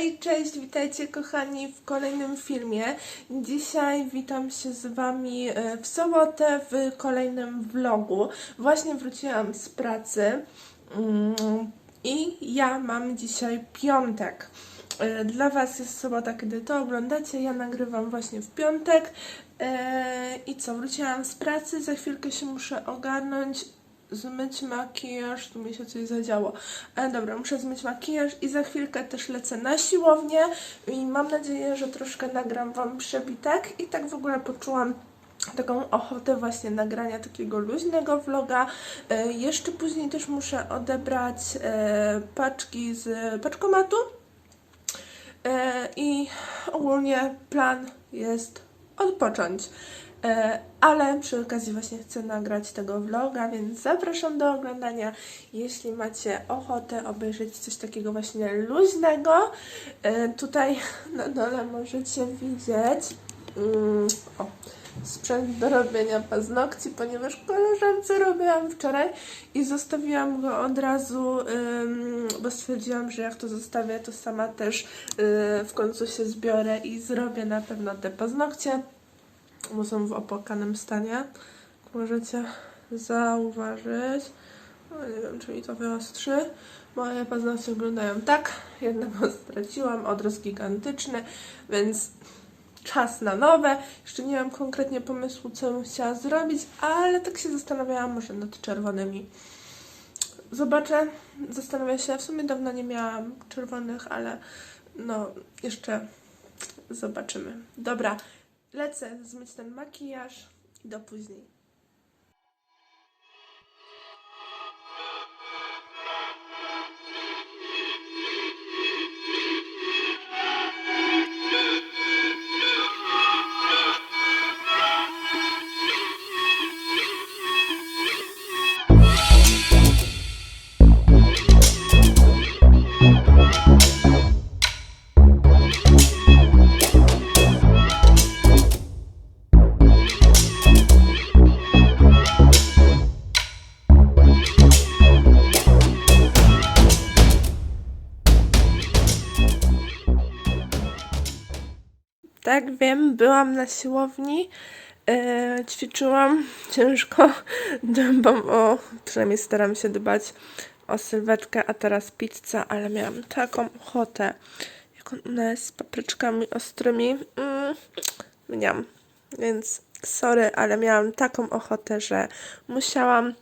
Hej, cześć, witajcie kochani w kolejnym filmie. Dzisiaj witam się z Wami e, w sobotę w kolejnym vlogu. Właśnie wróciłam z pracy mm, i ja mam dzisiaj piątek. E, Dla Was jest sobota, kiedy to oglądacie. Ja nagrywam właśnie w piątek. E, I co, wróciłam z pracy, za chwilkę się muszę ogarnąć, zmyć makijaż, tu mi się coś zadziało. Ale dobra, muszę zmyć makijaż i za chwilkę też lecę na siłownię i mam nadzieję, że troszkę nagram Wam przebitek i tak w ogóle poczułam taką ochotę właśnie nagrania takiego luźnego vloga. E, jeszcze później też muszę odebrać e, paczki z paczkomatu e, i ogólnie plan jest odpocząć. E, ale przy okazji właśnie chcę nagrać tego vloga, więc zapraszam do oglądania. Jeśli macie ochotę obejrzeć coś takiego właśnie luźnego, e, tutaj na dole możecie widzieć mm, o, sprzęt do robienia paznokci, ponieważ koleżance robiłam wczoraj i zostawiłam go od razu, bo stwierdziłam, że jak to zostawię, to sama też yy, w końcu się zbiorę i zrobię na pewno te paznokcie bo są w opłakanym stanie. Możecie zauważyć. No, nie wiem, czy mi to wyostrzy. Moje paznokcie wyglądają tak. Jednego straciłam, odrost gigantyczny, więc czas na nowe. Jeszcze nie mam konkretnie pomysłu, co bym chciała zrobić, ale tak się zastanawiałam może nad czerwonymi. Zobaczę, zastanawiam się, w sumie dawno nie miałam czerwonych, ale no jeszcze zobaczymy. Dobra, lecę zmyć ten makijaż i do później. Byłam na siłowni, e, ćwiczyłam ciężko, dbam o, przynajmniej staram się dbać o sylwetkę, a teraz pizza, ale miałam taką ochotę, jak ona jest z papryczkami ostrymi, mm, mniam, więc sorry, ale miałam taką ochotę, że musiałam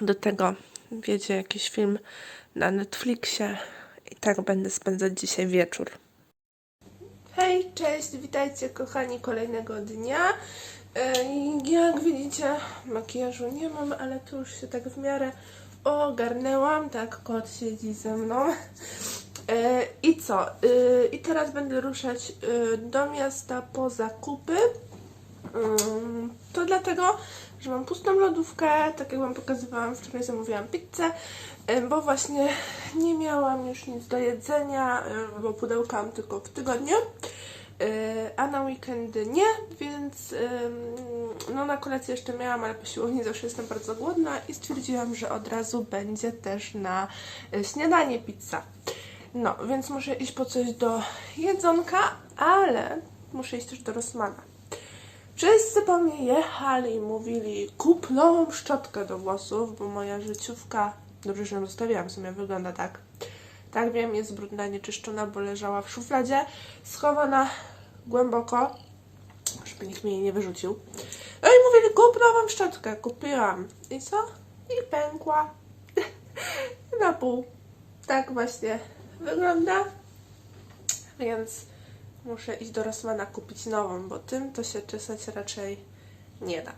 do tego, wiecie, jakiś film na Netflixie i tak będę spędzać dzisiaj wieczór. Hej, cześć, witajcie kochani kolejnego dnia. E, Jak widzicie, makijażu nie mam, ale tu już się tak w miarę ogarnęłam. Tak, kot siedzi ze mną. E, I co? E, I teraz będę ruszać do miasta po zakupy. Mm, To dlatego, że mam pustą lodówkę, tak jak Wam pokazywałam, wczoraj zamówiłam pizzę, bo właśnie nie miałam już nic do jedzenia, bo pudełka mam tylko w tygodniu, e, a na weekendy nie, więc no na kolację jeszcze miałam, ale po siłowni zawsze jestem bardzo głodna i stwierdziłam, że od razu będzie też na e, śniadanie pizza. No, więc muszę iść po coś do jedzonka, ale muszę iść też do Rossmana. Wszyscy po mnie jechali i mówili kup nową szczotkę do włosów, bo moja życiówka, dobrze, że ją zostawiłam, w sumie wygląda tak. Tak wiem, jest brudna, nieczyszczona, bo leżała w szufladzie, schowana głęboko, żeby nikt mi jej nie wyrzucił. No i mówili kup nową szczotkę, kupiłam. I co? I pękła. Na pół. Tak właśnie wygląda. Więc muszę iść do Rossmana kupić nową, bo tym to się czesać raczej nie da.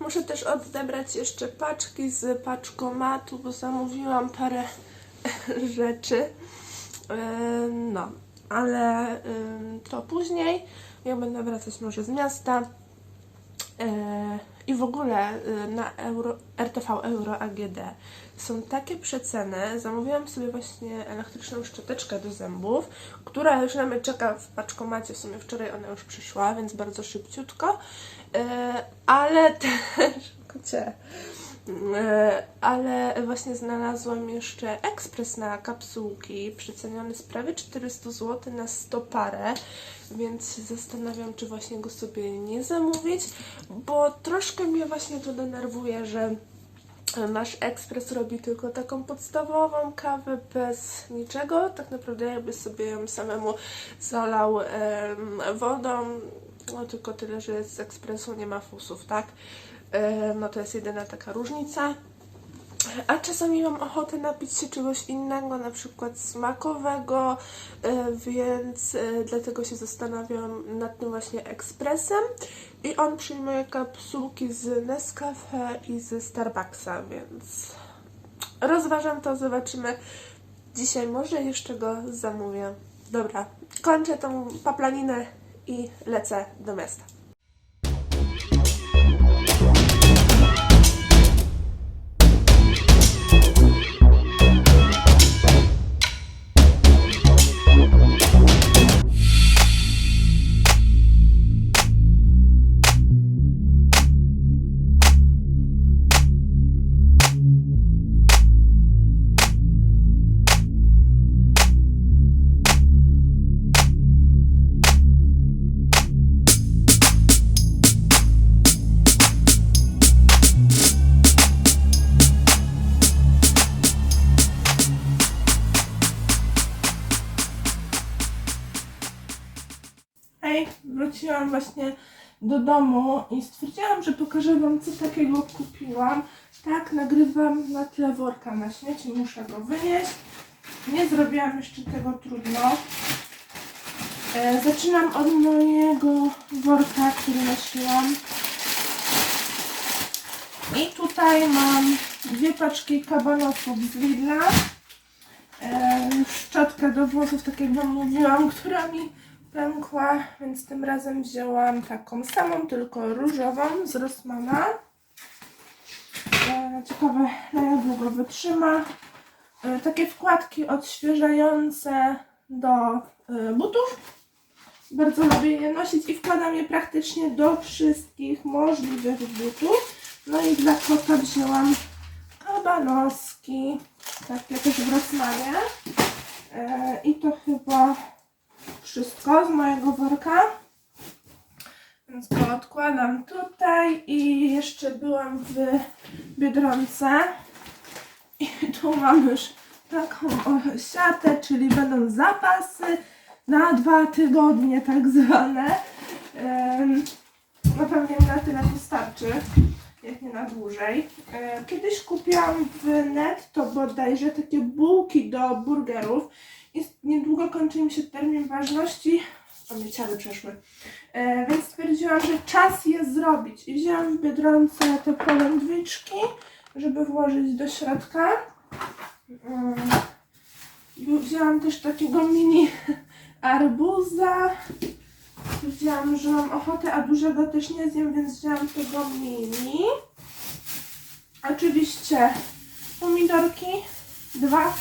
Muszę też odebrać jeszcze paczki z paczkomatu, bo zamówiłam parę rzeczy. Yy, No, ale to później. Ja będę wracać może z miasta. Yy, I w ogóle yy, na Euro, RTV Euro AGD są takie przeceny. Zamówiłam sobie właśnie elektryczną szczoteczkę do zębów, która już na mnie czeka w paczkomacie. W sumie wczoraj ona już przyszła, więc bardzo szybciutko. Yy, ale też, kocie, E, Ale właśnie znalazłam jeszcze ekspres na kapsułki, przeceniony z prawie 400 zł na 100 parę, więc się zastanawiam, czy właśnie go sobie nie zamówić, bo troszkę mnie właśnie to denerwuje, że Nasz ekspres robi tylko taką podstawową kawę bez niczego. Tak naprawdę jakby sobie ją samemu zalał em, wodą. No tylko tyle, że z ekspresu nie ma fusów, tak? Em, no to jest jedyna taka różnica. A czasami mam ochotę napić się czegoś innego, na przykład smakowego, e, więc e, dlatego się zastanawiam nad tym właśnie ekspresem. I on przyjmuje kapsułki z Nescafe i ze Starbucksa, więc rozważam to, zobaczymy. Dzisiaj może jeszcze go zamówię. Dobra, kończę tą paplaninę i lecę do miasta. Wróciłam właśnie do domu i stwierdziłam, że pokażę Wam, co takiego kupiłam. Tak, nagrywam na tle worka na śmieci, muszę go wynieść. Nie zrobiłam jeszcze tego trudno. E, zaczynam od mojego worka, który nosiłam. I tutaj mam dwie paczki kabanosów z Lidla. E, szczotkę do włosów, tak jak Wam mówiłam, która mi pękła, więc tym razem wzięłam taką samą, tylko różową z Rossmana. E, ciekawe, na jak długo wytrzyma. E, takie wkładki odświeżające do e, butów. Bardzo lubię je nosić i wkładam je praktycznie do wszystkich możliwych butów. No i dla kota wzięłam kabanoski, takie też w Rossmanie. I to chyba wszystko z mojego worka. Więc go odkładam tutaj i jeszcze byłam w Biedronce i tu mam już taką siatę, czyli będą zapasy na dwa tygodnie tak zwane. No pewnie na tyle wystarczy, jak nie na dłużej. Kiedyś kupiłam w netto bodajże takie bułki do burgerów i niedługo kończy mi się termin ważności. O mnie ciały przeszły. E, więc stwierdziłam, że czas je zrobić. I wzięłam w Biedronce te polędwiczki, żeby włożyć do środka. I Wzięłam też takiego mini arbuza. Wzięłam, że mam ochotę, a dużego też nie zjem, więc wzięłam tego mini. Oczywiście pomidorki, dwa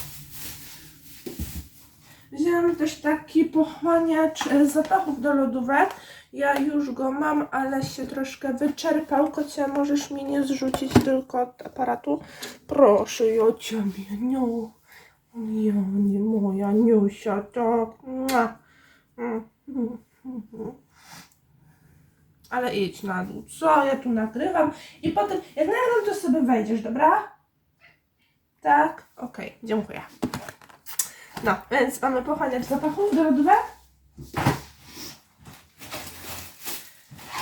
Wzięłam też taki pochłaniacz e, zapachów do lodówek. Ja już go mam, ale się troszkę wyczerpał. Kocia, możesz mi nie zrzucić tylko od aparatu. Proszę, ja ciebie, nie. Ja, nie moja Niusia, tak. Mm, mm, mm. Ale idź na dół, co? Ja tu nagrywam i potem, jak nagram, to sobie wejdziesz, dobra? Tak? Okej, dziękuję. No, więc mamy pochłaniacz zapachów do lodówek.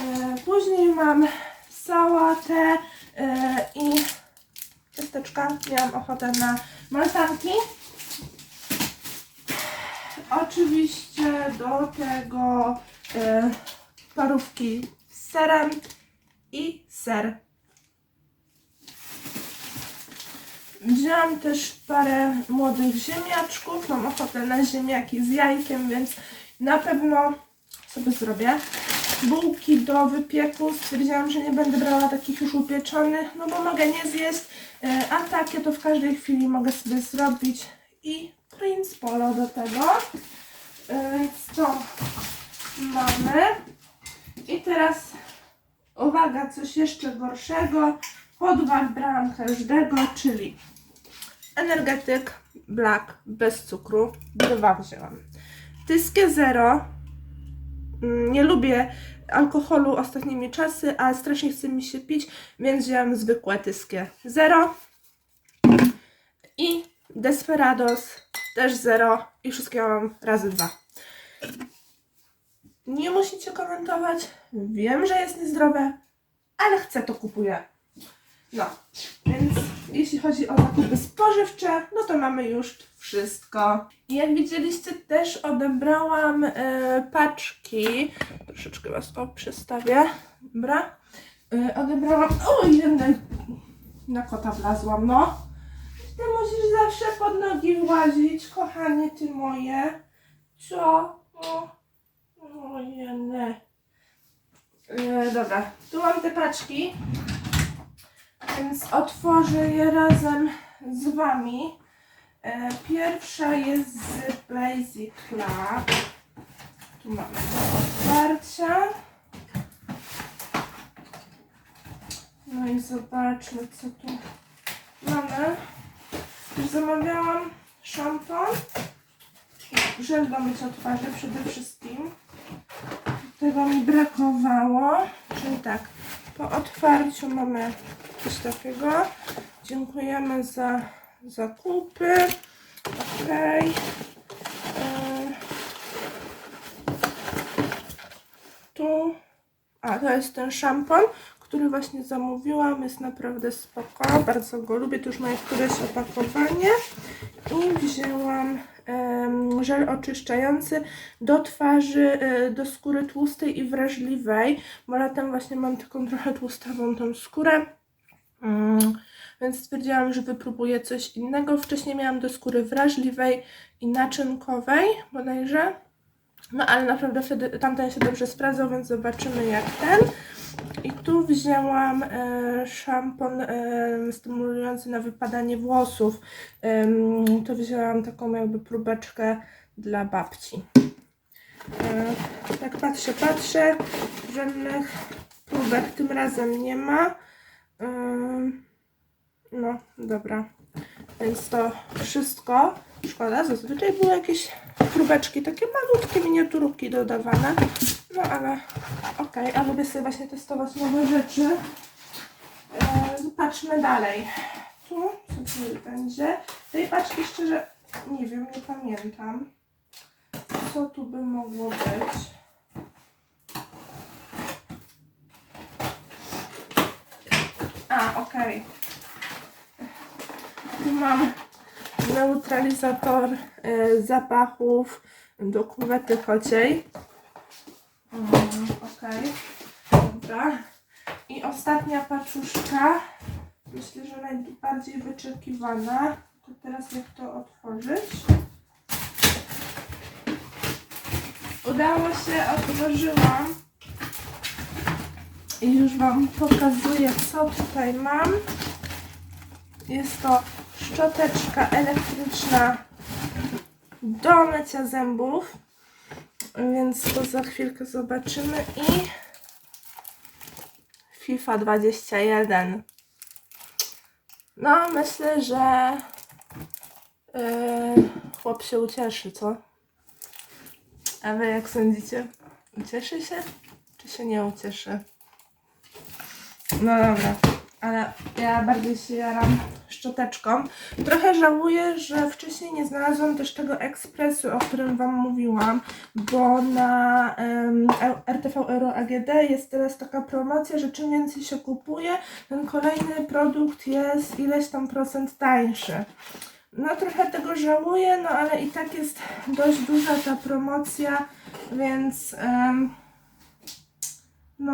E, Później mam sałatę e, i ciasteczka. Miałam ochotę na maltanki. Oczywiście do tego e, parówki z serem i ser. Wzięłam też parę młodych ziemniaczków. Mam ochotę na ziemniaki z jajkiem, więc na pewno sobie zrobię. Bułki do wypieku. Stwierdziłam, że nie będę brała takich już upieczonych, no bo mogę nie zjeść. E, A takie to w każdej chwili mogę sobie zrobić. I Prince Polo do tego. E, Więc to mamy. I teraz uwaga, coś jeszcze gorszego. po dwa brałam każdego, czyli energetyk black bez cukru, dwa wzięłam. Tyskie zero, Mm, nie lubię alkoholu ostatnimi czasy, a strasznie chce mi się pić, więc wziąłem zwykłe tyskie zero. I Desperados też zero i wszystkie mam razy dwa. Nie musicie komentować. Wiem, że jest niezdrowe, ale chcę to kupuję. No, więc jeśli chodzi o zakupy spożywcze, no to mamy już wszystko. I jak widzieliście, też odebrałam e, paczki. Troszeczkę Was o przestawię. Dobra. E, odebrałam. O, jednak na kota wlazłam, no. Ty musisz zawsze pod nogi włazić, kochanie ty moje. Co? O, o. E, dobra, tu mam te paczki, więc otworzę je razem z wami. E, pierwsza jest z Basic Club. Tu mamy do otwarcia. No i zobaczmy, co tu mamy. Już zamawiałam szampon żel do mycia twarzy przede wszystkim. Tego mi brakowało. Czyli tak, po otwarciu mamy coś takiego. Dziękujemy za zakupy. Okej. E, Tu. A, to jest ten szampon, który właśnie zamówiłam. Jest naprawdę spoko. Bardzo go lubię. Tu już ma któreś opakowanie. I wzięłam żel oczyszczający do twarzy, e, do skóry tłustej i wrażliwej, bo latem właśnie mam taką trochę tłustawą tą skórę. Mm, więc stwierdziłam, że wypróbuję coś innego. Wcześniej miałam do skóry wrażliwej i naczynkowej bodajże. No ale naprawdę wtedy tamten się dobrze sprawdzał, więc zobaczymy jak ten. I tu wzięłam e, szampon e, stymulujący na wypadanie włosów. Em, to wzięłam taką jakby próbeczkę dla babci. E, tak patrzę, patrzę. Żadnych próbek tym razem nie ma. No, dobra. Więc to wszystko. Szkoda, zazwyczaj były jakieś próbeczki, takie malutkie miniaturki dodawane. No ale okej, a lubię sobie właśnie testować nowe rzeczy. Patrzmy dalej. Tu tu będzie? Tej paczki szczerze nie wiem, nie pamiętam. Co tu by mogło być? Okej. Tu mam neutralizator e, zapachów do kuwety kociej. Mm, Okej, dobra. I ostatnia paczuszka. Myślę, że najbardziej wyczekiwana. To teraz jak to otworzyć? Udało się, otworzyłam. I już Wam pokazuję, co tutaj mam. Jest to szczoteczka elektryczna do mycia zębów. Więc to za chwilkę zobaczymy. I FIFA 21. No, myślę, że yy, chłop się ucieszy, co? A wy jak sądzicie? Ucieszy się? Czy się nie ucieszy? No dobra, ale ja bardziej się jaram szczoteczką. Trochę żałuję, że wcześniej nie znalazłam też tego ekspresu, o którym Wam mówiłam, bo na em, RTV Euro AGD jest teraz taka promocja, że czym więcej się kupuje, ten kolejny produkt jest ileś tam procent tańszy. No trochę tego żałuję, no ale i tak jest dość duża ta promocja, więc em, no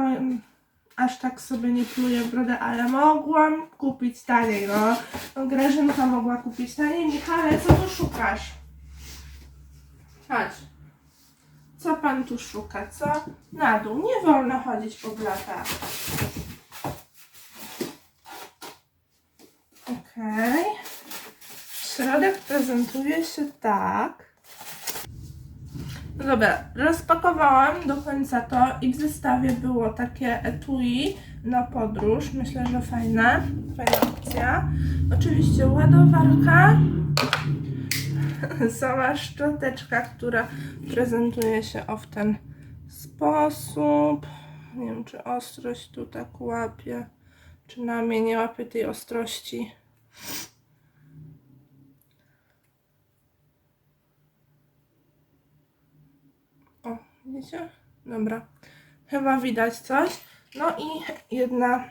aż tak sobie nie pluję w brodę, ale mogłam kupić taniej, no. no Grażynka mogła kupić taniej. Michale, co tu szukasz? Chodź. Co pan tu szuka, co? Na dół, nie wolno chodzić po blatach. Okej. Środek prezentuje się tak. No dobra, rozpakowałam do końca to i w zestawie było takie etui na podróż. Myślę, że fajne, fajna opcja. Oczywiście ładowarka. Cała szczoteczka, która prezentuje się o w ten sposób. Nie wiem, czy ostrość tu tak łapie, czy na mnie nie łapie tej ostrości. O, widzicie? Dobra. Chyba widać coś. No i jedna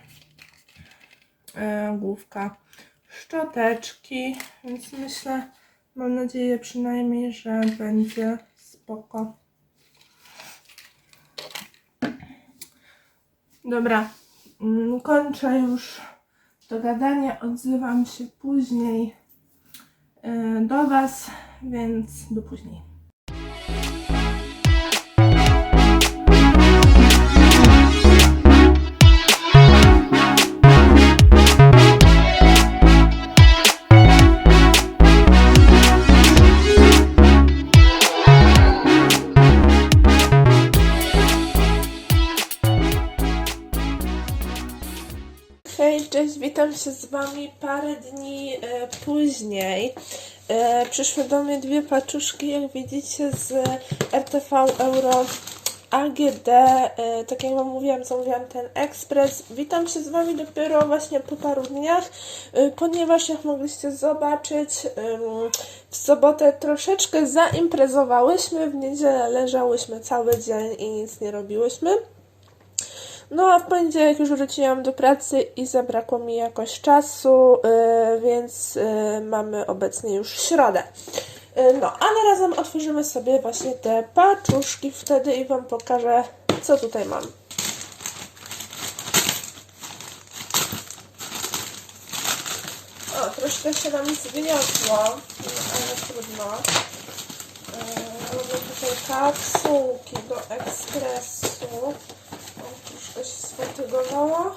e, główka szczoteczki, więc myślę, mam nadzieję przynajmniej, że będzie spoko. Dobra, mm, kończę już to gadanie, odzywam się później e, do Was, więc do później. Hej, cześć, witam się z Wami parę dni e, później. E, przyszły do mnie dwie paczuszki, jak widzicie, z RTV Euro AGD. E, tak jak Wam mówiłam, zamówiłam ten ekspres. Witam się z Wami dopiero właśnie po paru dniach, e, ponieważ jak mogliście zobaczyć, em, w sobotę troszeczkę zaimprezowałyśmy, w niedzielę leżałyśmy cały dzień i nic nie robiłyśmy. No a w poniedziałek już wróciłam do pracy i zabrakło mi jakoś czasu, yy, więc yy, mamy obecnie już środę. Yy, no, ale razem otworzymy sobie właśnie te paczuszki wtedy i Wam pokażę, co tutaj mam. O, troszkę się nam zgniotło, ale trudno. Yy, Mamy tutaj kapsułki do ekspresu. Sfatygowało,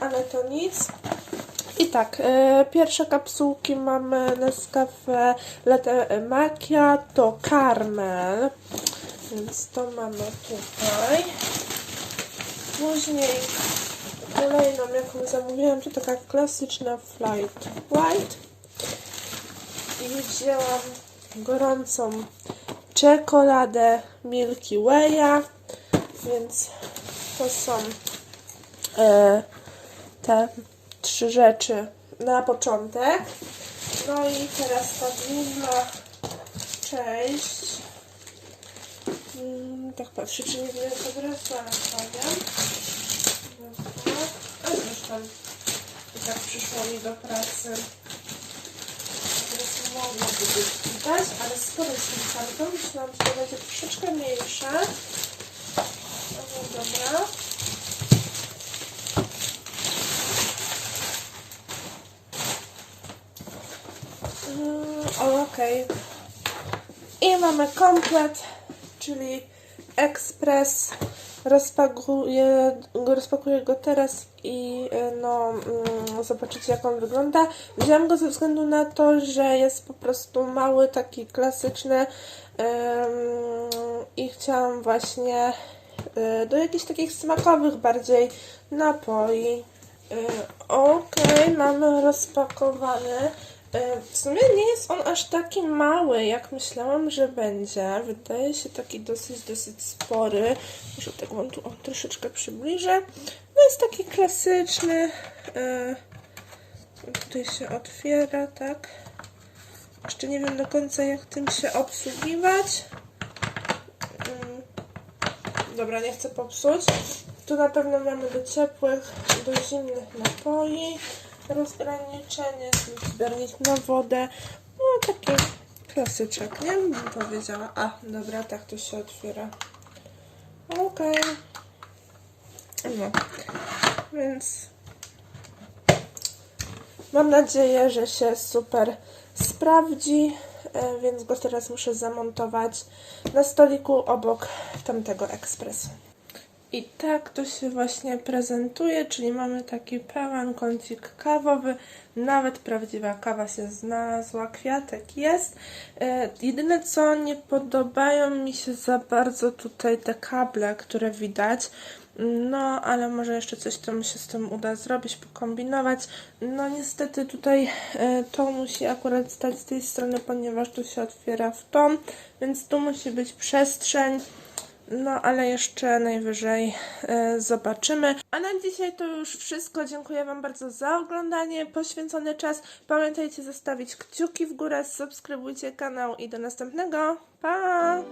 ale to nic. I tak, e, pierwsze kapsułki mamy Nescafe Latte Macchiato Caramel, więc to mamy tutaj. Później kolejną, jaką zamówiłam, to taka klasyczna Flight White. I wzięłam gorącą czekoladę Milky Way'a, więc to są e, te trzy rzeczy na początek. No i teraz ta główna część. Mm, tak patrzę, czy nie wiem, adresa stawiam. Dobra. A zresztą i tak przyszło mi do pracy. Teraz mogłoby być widać, ale skoro jestem kartą, myślałam, że to będzie troszeczkę mniejsze. Dobra. Mm, Okej. I mamy komplet, czyli ekspres. Rozpakuję, rozpakuję go teraz i e, no, mm, zobaczycie jak on wygląda. Wziąłem go ze względu na to, że jest po prostu mały, taki klasyczny i chciałam właśnie do jakichś takich smakowych bardziej napoi. E, Okej, mamy rozpakowany. E, W sumie nie jest on aż taki mały, jak myślałam, że będzie. Wydaje się taki dosyć, dosyć spory. Może tak wam tu o, troszeczkę przybliżę. No jest taki klasyczny. E, Tutaj się otwiera, tak. Jeszcze nie wiem do końca, jak tym się obsługiwać. Dobra, nie chcę popsuć. Tu na pewno mamy do ciepłych, do zimnych napoi. Rozgraniczenie, zbiornik na wodę. No taki klasyczek, nie? Bym powiedziała. A, dobra, tak to się otwiera. Okej. No. Więc mam nadzieję, że się super sprawdzi, więc go teraz muszę zamontować na stoliku obok tamtego ekspresu. I tak to się właśnie prezentuje, czyli mamy taki pełen kącik kawowy, nawet prawdziwa kawa się znalazła, kwiatek jest. E, jedyne co nie podobają mi się za bardzo tutaj te kable, które widać. No, ale może jeszcze coś tam się z tym uda zrobić, pokombinować. No niestety tutaj e, to musi akurat stać z tej strony, ponieważ tu się otwiera w tą, więc tu musi być przestrzeń. No, ale jeszcze najwyżej e, zobaczymy. A na dzisiaj to już wszystko. Dziękuję Wam bardzo za oglądanie, poświęcony czas. Pamiętajcie zostawić kciuki w górę, subskrybujcie kanał i do następnego. Pa!